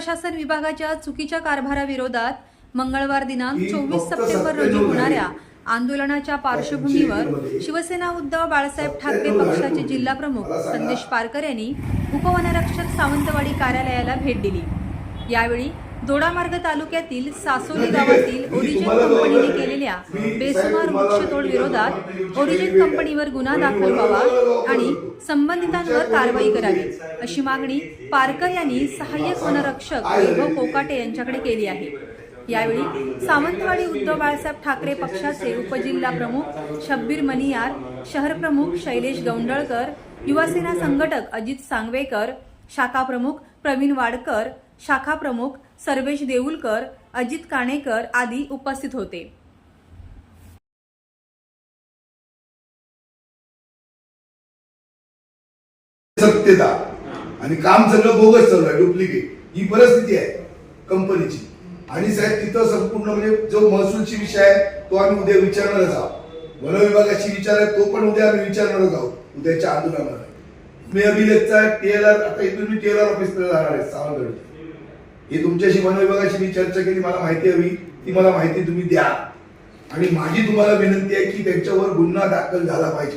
प्रशासन विभागाच्या चुकीच्या कारभाराविरोधात मंगळवार दिनांक चोवीस सप्टेंबर रोजी होणाऱ्या. आंदोलनाच्या पार्श्वभूमीवर शिवसेना उद्धव बाळासाहेब ठाकरे पक्षाचे पूर्वी. जिल्हा प्रमुख मला सांगा. संदेश पारकर यांनी उपवनरक्षक सावंतवाडी कार्यालयाला भेट दिली यावेळी दोडामार्ग तालुक्यातील सासोली गावातील ओरिजिन कंपनीने केलेल्या बेसुमार वृक्षतोड विरोधात ओरिजिन कंपनीवर गुन्हा दाखल व्हावा आणि संबंधितांवर कारवाई करावी अशी मागणी पारकर यांनी सहाय्यक वनरक्षक वैभव कोकाटे यांच्याकडे केली आहे. यावेळी सावंतवाडी उद्धव बाळासाहेब ठाकरे पक्षाचे उपजिल्हा प्रमुख शब्बीर मनियार शहर प्रमुख शैलेश गौंडळकर युवासेना संघटक अजित सांगवेकर शाखा प्रमुख प्रवीण वाडकर शाखा प्रमुख सर्वेश देऊलकर अजित काणेकर आदी उपस्थित होते. सत्यता. आणि काम सगळं बोगस चालू आहे डुप्लिकेट ही परिस्थिती आहे कंपनीची. आणि साहेब तिथं संपूर्ण म्हणजे जो महसूलची विषय आहे तो आम्ही उद्या विचारणारच आहोत. वन विभागाची विचार आहे तो पण उद्या आम्ही विचारणारच आहोत उद्याच्या आंदोलनामध्ये. मी अभिलेखचा टीएलआर आता इथून मी टीएलआर ऑफिसला जाणार आहे सावंतवाडी ही तुमच्याशी वन विभागाची मी चर्चा केली मला माहिती हवी. ती मला माहिती तुम्ही द्या. आणि माझी तुम्हाला विनंती आहे की त्यांच्यावर गुन्हा दाखल झाला पाहिजे.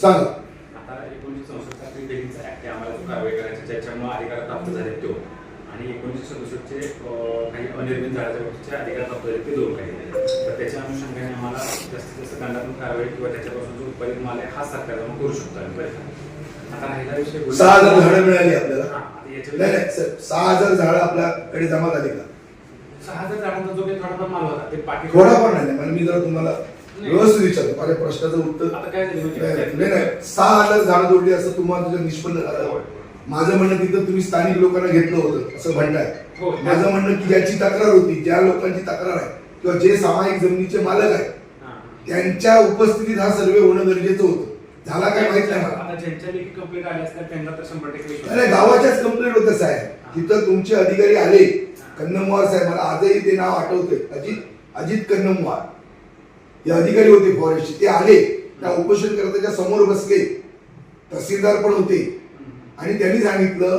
सांगा. आणि एकोणीसशे सदुसष्टचे काही अनिर्मित झाडाच्या गोष्टीचे अधिकार प्राप्त झाले ते दोन काही. तर त्याच्या अनुषंगाने आम्हाला जास्तीत जास्त दंडात्मक कारवाई किंवा त्याच्यापासून जो उत्पादित माल आहे हा सरकारला मग करू शकतो? आता राहिला विषय सहा झाडं मिळाली आपल्याला. नाही नाही सर, सहा हजार झाडं आपल्याकडे जमा झाली का? सहा हजार झाडांचा जो काही थोडाफार माल होता ते पाठी थोडा पण नाही म्हणजे मी जरा तुम्हाला व्यवस्थित विचारतो. माझ्या प्रश्नाचं उत्तर आता काय झालं नाही माहिती नाही, नाही सहा हजार झाडं तोडली असं तुम्हाला तुझं निष्पन्न झालं माझं म्हणणं तिथं तुम्ही स्थानिक लोकांना घेतलं होतं असं म्हणताय हो. माझं म्हणणं की ज्याची तक्रार होती ज्या लोकांची तक्रार आहे किंवा जे सामायिक जमिनीचे मालक आहेत हा. त्यांच्या उपस्थितीत हा सर्वे होणं गरजेचं होतं. झाला काय माहीत नाही मला. नाही गावाच्याच कंप्लेंट होत साहेब. तिथं तुमचे अधिकारी आले. कन्नमवार साहेब मला आजही ते नाव आठवतंय. अजित अजित कन्नमवार. हे अधिकारी होते फॉरेस्टचे ते आले. त्या उपोषणकर्त्याच्या समोर बसले. तहसीलदार पण होते. आणि त्यांनी सांगितलं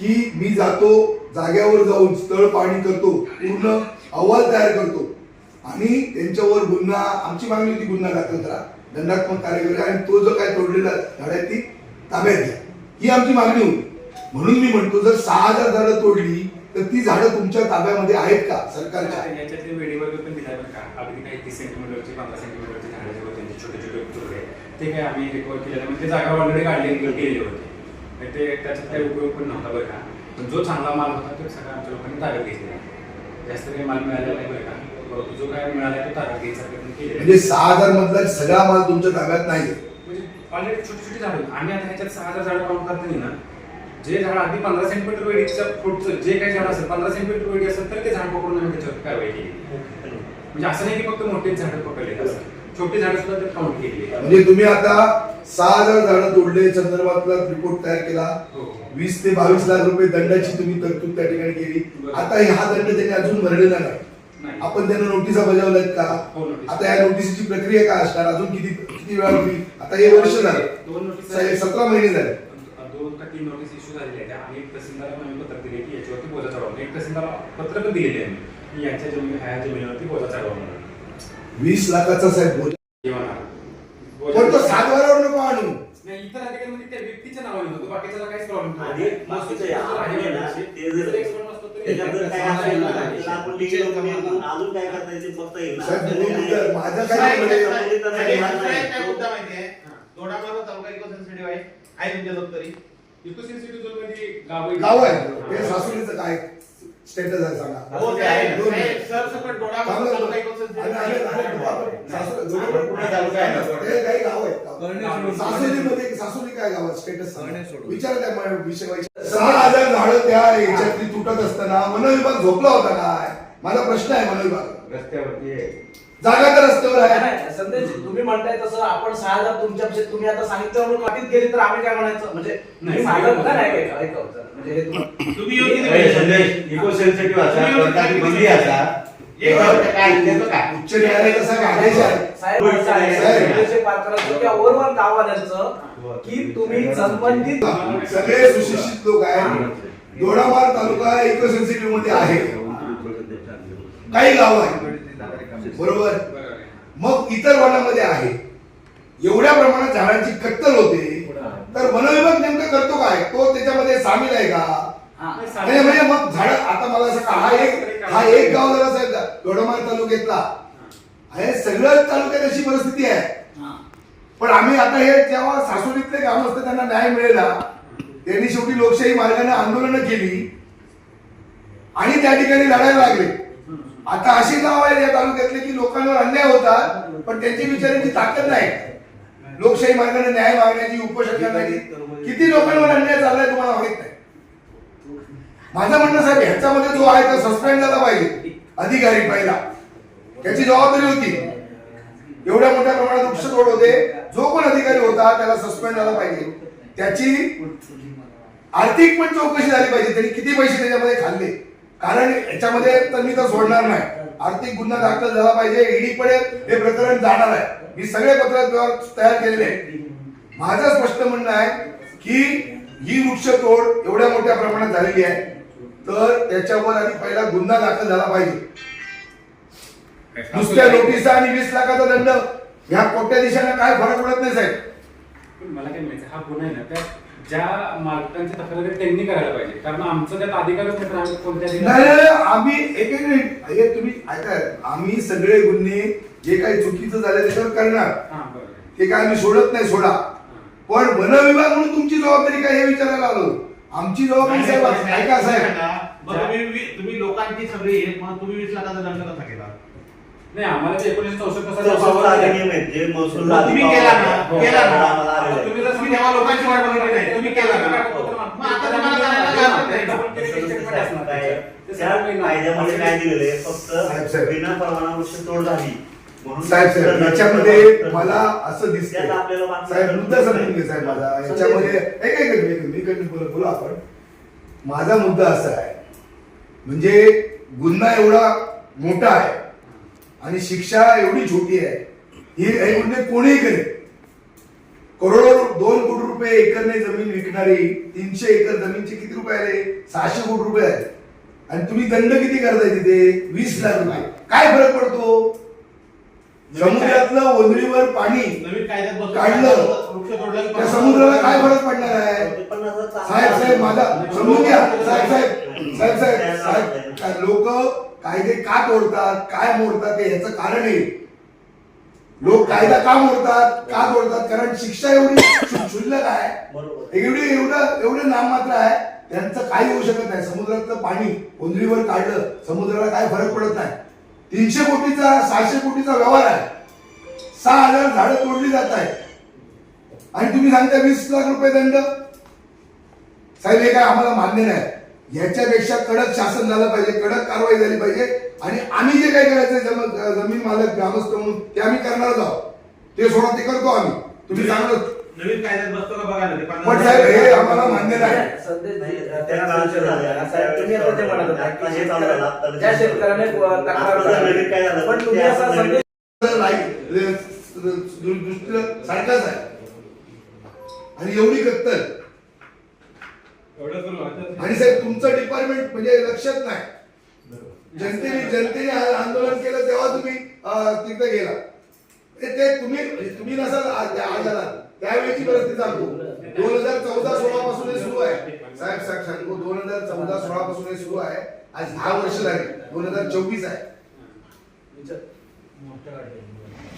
की मी जातो जाग्यावर जाऊन स्थळ पाणी करतो पूर्ण अहवाल तयार करतो. आणि त्यांच्यावर गुन्हा आमची मागणी होती गुन्हा दाखल करा. दंडात्मक कार्यवाही आणि तो जो काय तोडलेला झाड आहे ती ताब्यात घ्या. ही आमची मागणी होती. म्हणून मी म्हणतो जर सहा हजार झाडं तोडली तर ती झाडं तुमच्या ताब्यामध्ये आहेत का सरकारच्या? वेळेवर पण काही सेंटीमीटरची त्यांचे छोटे छोटे ते काय आम्ही रिकवर केलेलं म्हणजे ते जागा ऑलरेडी काढले केलेले होते. ते त्याच्यात काही उपयोग पण नव्हता बरं का? पण जो चांगला माल होता तो सगळा आमच्या लोकांनी ताब्यात घेतलेला जास्त काही माल मिळालेला नाही बरं का? जो काय मिळाला तो ताब्यात घ्यायचा प्रयत्न केलेला म्हणजे सहा हजार मधला सगळा माल तुमच्या ताब्यात नाही म्हणजे ऑलरेडी छोटी छोटी झाडं. आम्ही आता ह्याच्यात सहा हजार झाडं काउंट करता ना. जे झाड अगदी पंधरा सेंटीमीटर वेळीच्या पुढचं जे काही झाड असेल पंधरा सेंटीमीटर वेळी असेल तर ते झाड पकडून आम्ही त्याच्यावर कारवाई केली म्हणजे असं नाही की फक्त मोठेच झाडं पकडले असं छोटी झाडं सुद्धा ते काउंट केली म्हणजे तुम्ही आता सहा हजार झाडं तोडले संदर्भातला रिपोर्ट तयार केला. हो. वीस ते बावीस लाख रुपये दंडाची तुम्ही तरतूद त्या ठिकाणी केली. आता हा दंड त्यांनी अजून भरलेला नाही. आपण त्यांना नोटिसा बजावल्यात का? हो. आता या नोटिसीची प्रक्रिया काय असणार? अजून किती किती वेळा होईल? आता हे वर्ष झालं. दोन नोटीस सतरा महिने झाले. दोन का तीन नोटीस इश्यू झालेल्या आहेत. आणि एक तहसीलदाराला आम्ही पत्र दिले की याच्यावरती बोजा एक तहसीलदार पत्र पण दिलेले आहे की यांच्या जमीन ह्या जमिनीवरती बोजा वीस लाखाचा साहेब पण तो नको आणू. नाही इतर अधिकाऱ्यांमध्ये त्या व्यक्तीच्या नावाने होतो बाकीच्याला काहीच प्रॉब्लेम आणि काय असेल ना, आपण legal अजून काय करता येईल ते बघता येईल ना. साहेब, बोलू द्या. माझं काय साहेब, साहेब, साहेब, साहेब, साहेब, साहेब, काय साहेब, मुद्दा माहितीये. दोडामार्ग तालुका इको सेन्सिटिव्ह आहे. आहे तुमच्या दप्तरी. इकोसेन्सिटिव्ह झोनमध्ये गाव गाव आहे ते सासूलीचं काय? स्टेटस आहे सांगा. हो. सासुलीमध्ये सासुली काय गावात? स्टेटस. विचार त्या मा- विषय सहा हजार झाडं त्या याच्यातली तुटत असताना वनविभाग झोपला होता काय? माझा प्रश्न आहे वनविभाग. रस्त्यावरती आहे. जागा तर रस्त्यावर नाही, आहे. नाही, संदेश तुम्ही म्हणताय तसं आपण सहा हजार तुमच्या तुम्ही आता सांगितलं म्हणून वाटीत गेली तर आम्ही काय म्हणायचं? म्हणजे नाही, माझं नाही, नाही, ऐका, ऐका, जरा. म्हणजे हे तुम्ही योग्य संदेश इको सेन्सिटिव्ह असा तुम्ही योग्य कोणताही ते बंदी असा एक मिनिट, काय त्याचं काय? उच्च न्यायालयाचा काय आदेश आहे? साहेब असं आहे, की तुम्ही संबंधित सगळे सुशिक्षित लोक आहेत. दोडामार तालुका इको सेन्सिटिव्हमध्ये आहे. काही गाव आहे बरोबर. मग इतर वनामध्ये आहे. एवढ्या प्रमाणात झाडांची कत्तल होते. तर वनविभाग नेमकं करतो काय? तो त्याच्यामध्ये सामील आहे का? हा. नाही, म्हणजे मग झाड आता मला असं का हा एक हा एक गाव जरा साहेब दोडामार तालुक्यातला. आहे सगळ्याच तालुक्यात अशी परिस्थिती आहे. हा. पण आम्ही आता हे जेव्हा सासवडीतले ग्रामस्थ त्यांना न्याय मिळेला त्यांनी शेवटी लोकशाही मार्गाने आंदोलनं केली. आणि त्या ठिकाणी लढायला लागले. आता अशी गाव आहे या तालुक्यातले की लोकांवर अन्याय होतात पण त्यांची विचारांची ताकद नाही. लोकशाही मार्गाने न्याय मागण्याची उपोषण करण्याची किती लोकांवर अन्याय चाललाय तुम्हाला माहीत नाही. माझं म्हणणं साहेब ह्याच्यामध्ये जो आहे तो सस्पेंड झाला पाहिजे अधिकारी पहिला. त्याची जबाबदारी होती. एवढ्या मोठ्या प्रमाणात वृक्षतोड होते. जो पण अधिकारी होता त्याला सस्पेंड झाला पाहिजे. त्याची आर्थिक पण चौकशी झाली पाहिजे. त्यांनी किती पैसे त्याच्यामध्ये खाल्ले? कारण याच्यामध्ये तर मी तर सोडणार नाही. आर्थिक गुन्हा दाखल झाला पाहिजे ईडी हे प्रकरण जाणार आहे. मी सगळे पत्र तयार केलेले आहे माझं स्पष्ट म्हणणं आहे की ही वृक्ष तोड एवढ्या मोठ्या प्रमाणात झालेली आहे. तर त्याच्यावर आधी पहिला गुन्हा दाखल झाला पाहिजे. नुसत्या नोटिसा आणि वीस लाखाचा दंड ह्या कोट्याधीशांना काय फरक पडत नाही साहेब? पण मला काय म्हणायचं हा गुन्हा आहे ना त्या ज्या मालकांची तक्रार त्यांनी करायला पाहिजे. कारण आमचं त्यात अधिकारच नाही तर आम्ही कोणत्या नाही अधिकारात- नाही, नाही, आम्ही एक एक मिनिट हे तुम्ही ऐका आम्ही सगळे गुन्हे जे काही चुकीचं झालं त्याच्यावर करणार. हा बरोबर. ते काय आम्ही सोडत नाही सोडा. पण वन विभाग म्हणून तुमची जबाबदारी काय हे विचारायला आलो. आमची जबाबदारी साहेब ऐका साहेब. बरं, तुम्ही लोकांची सगळी एक म्हणून तुम्ही वीस लाखाचा दंड कसा केला? नाही आम्हाला ते एकोणीसशे चौसष्ट तुम्ही केला ना हो. केला ना. तुम्ही जर तुम्ही तेव्हा लोकांची वाट बघितली नाही तुम्ही केला ना. मग आता तुम्हाला करायला काय कायद्यामध्ये दिलेलं साहेब, फक्त साहेब. विना परवाना वृक्ष तोड झाली. म्हणून साहेब याच्यामध्ये मला असं दिसतंय. आपल्याला साहेब मुद्दा समजून घे साहेब माझा. याच्यामध्ये एक एक एक मी कंटिन्यू बोला बोला आपण. माझा मुद्दा असा आहे. म्हणजे गुन्हा एवढा मोठा आहे आणि शिक्षा एवढी छोटी आहे. ही गुन्हे कोणीही करेल करोडो दोन कोटी रुपये एकरने जमीन विकणारी तीनशे एकर जमीनचे किती रुपये आले? सहाशे कोटी रुपये आले. आणि तुम्ही दंड किती करताय तिथे? वीस लाख रुपये. काय फरक पडतो? समुद्रातलं ओंजळीवर पाणी काढलं. त्या समुद्राला काय फरक पडणार आहे? साहेब साहेब माझा. समजून घ्या. साहेब साहेब साहेब साहेब साहेब लोक कायदे का तोडतात काय मोडतात ते याचं कारण आहे. लोक कायदा का मोडतात का तोडतात? कारण शिक्षा एवढी क्षुल्लक आहे. बरोबर. एवढी एवढं एवढं नाममात्र आहे त्यांचं काही होऊ शकत नाही. समुद्रातलं पाणी ओंजळीवर काढलं समुद्राला काय फरक पडत नाही. तीनशे कोटीचा सहाशे कोटीचा व्यवहार आहे. सहा हजार झाडं तोडली जात आहे आणि तुम्ही सांगता वीस लाख रुपये दंड? साहेब हे काय आम्हाला मान्य नाही. याच्यापेक्षा कडक शासन झालं पाहिजे कडक कारवाई झाली पाहिजे आणि आम्ही जे काय करायचं जम- जमीन मालक ग्रामस्थ म्हणून ते आम्ही करणारच आहोत ते सोडा ते करतो आम्ही तुम्ही चांगलं नवीन कायद्यात बघा पण साहेब हे आम्हाला मान्य नाही हे सारखाच आहे आणि एवढी आता- आणि साहेब तुमचं डिपार्टमेंट म्हणजे लक्षात नाही. जनतेने जनतेने आंदोलन केलं तेव्हा तुम्ही तिथे गेला. ते ते तुम्ही तुम्ही नसाल. त्यावेळेची परिस्थिती सांगतो. दोन हजार चौदा सोळा पासून हे सुरू आहे. साहेब साहेब सांगतो. दोन हजार चौदा सोळा पासून हे सुरू आहे. आज दहा वर्ष झाली. दोन हजार चोवीस आहे.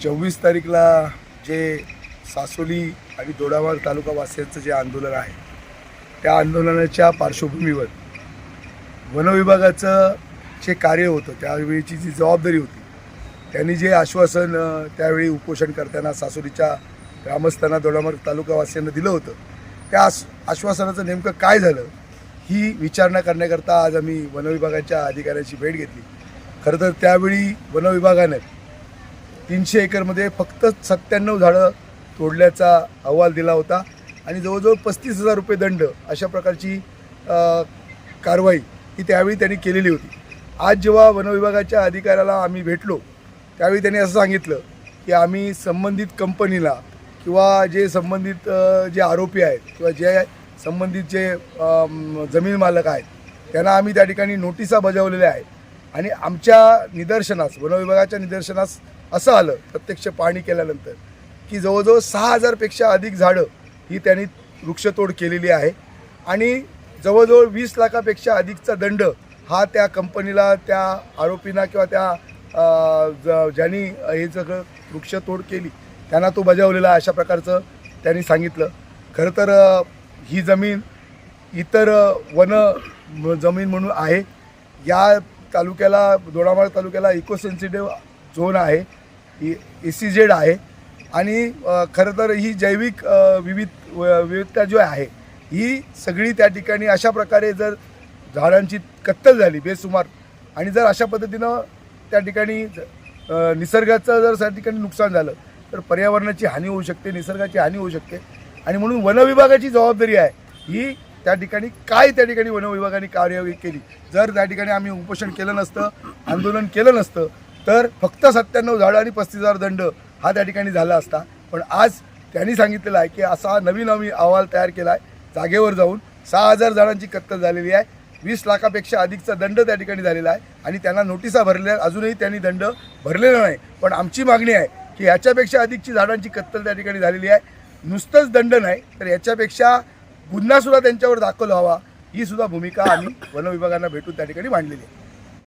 चोवीस तारीखला जे सासोली आणि दोडामार्ग तालुका वासियांचं जे आंदोलन आहे त्या आंदोलनाच्या पार्श्वभूमीवर वनविभागाचं जे कार्य होतं त्यावेळीची जी जबाबदारी होती त्यांनी जे आश्वासन त्यावेळी उपोषण करताना सासुरीच्या ग्रामस्थांना दोडामार्ग तालुकावासियांना दिलं होतं त्या आश आश्वासनाचं नेमकं काय झालं ही विचारणा करण्याकरता आज आम्ही वनविभागाच्या अधिकाऱ्यांची भेट घेतली. खरं तर त्यावेळी वनविभागाने तीनशे एकरमध्ये फक्त सत्त्याण्णव झाडं तोडल्याचा अहवाल दिला होता. आणि जवळजवळ पस्तीस हजार रुपये दंड अशा प्रकारची कारवाई ही त्यावेळी त्यांनी केलेली होती. आज जेव्हा वनविभागाच्या अधिकाऱ्याला आम्ही भेटलो त्यावेळी त्यांनी असं सांगितलं की आम्ही संबंधित कंपनीला किंवा जे संबंधित जे आरोपी आहेत किंवा जे संबंधित जे जमीन मालक आहेत त्यांना आम्ही त्या ठिकाणी नोटिसा बजावलेल्या आहेत. आणि आमच्या निदर्शनास वनविभागाच्या निदर्शनास असं आलं प्रत्यक्ष पाहणी केल्यानंतर की जवळजवळ सहा हजारपेक्षा अधिक झाडं ही त्यांनी वृक्षतोड केलेली आहे. आणि जवळजवळ वीस लाखापेक्षा अधिकचा दंड हा त्या कंपनीला त्या आरोपींना किंवा त्या ज- ज्यांनी हे सगळं वृक्षतोड केली त्यांना तो बजावलेला अशा प्रकारचं त्यांनी सांगितलं. खरं तर ही जमीन इतर वन जमीन म्हणून आहे. या तालुक्याला दोडामाळ तालुक्याला इको सेन्सिटिव्ह झोन आहे ए सी जेड आहे. आणि खरं तर ही जैविक विविध व- विविधता जी आहे ही सगळी त्या ठिकाणी अशा प्रकारे जर झाडांची कत्तल झाली बेसुमार आणि जर अशा पद्धतीनं त्या ठिकाणी निसर्गाचं जर त्या ठिकाणी नुकसान झालं तर पर्यावरणाची हानी होऊ शकते निसर्गाची हानी होऊ शकते. आणि म्हणून वनविभागाची जबाबदारी आहे ही त्या ठिकाणी काय त्या ठिकाणी वनविभागाने कार्यवाही केली? जर त्या ठिकाणी आम्ही उपोषण केलं नसतं आंदोलन केलं नसतं तर फक्त सत्त्याण्णव झाडं आणि पस्तीस हजार दंड हा त्या ठिकाणी झाला असता. पण आज त्यांनी सांगितलेलं आहे की असा नवीन आम्ही अहवाल तयार केला आहे जागेवर जाऊन सहा हजार झाडांची कत्तल झालेली आहे. वीस लाखापेक्षा अधिकचा दंड त्या ठिकाणी झालेला आहे. आणि त्यांना नोटिसा भरल्या अजूनही त्यांनी दंड भरलेला नाही. पण आमची मागणी आहे की याच्यापेक्षा अधिकची झाडांची कत्तल त्या ठिकाणी झालेली आहे. नुसतंच दंड नाही तर याच्यापेक्षा गुन्हासुद्धा त्यांच्यावर दाखल व्हावा. ही सुद्धा भूमिका आम्ही वनविभागांना भेटून त्या ठिकाणी मांडलेली आहे.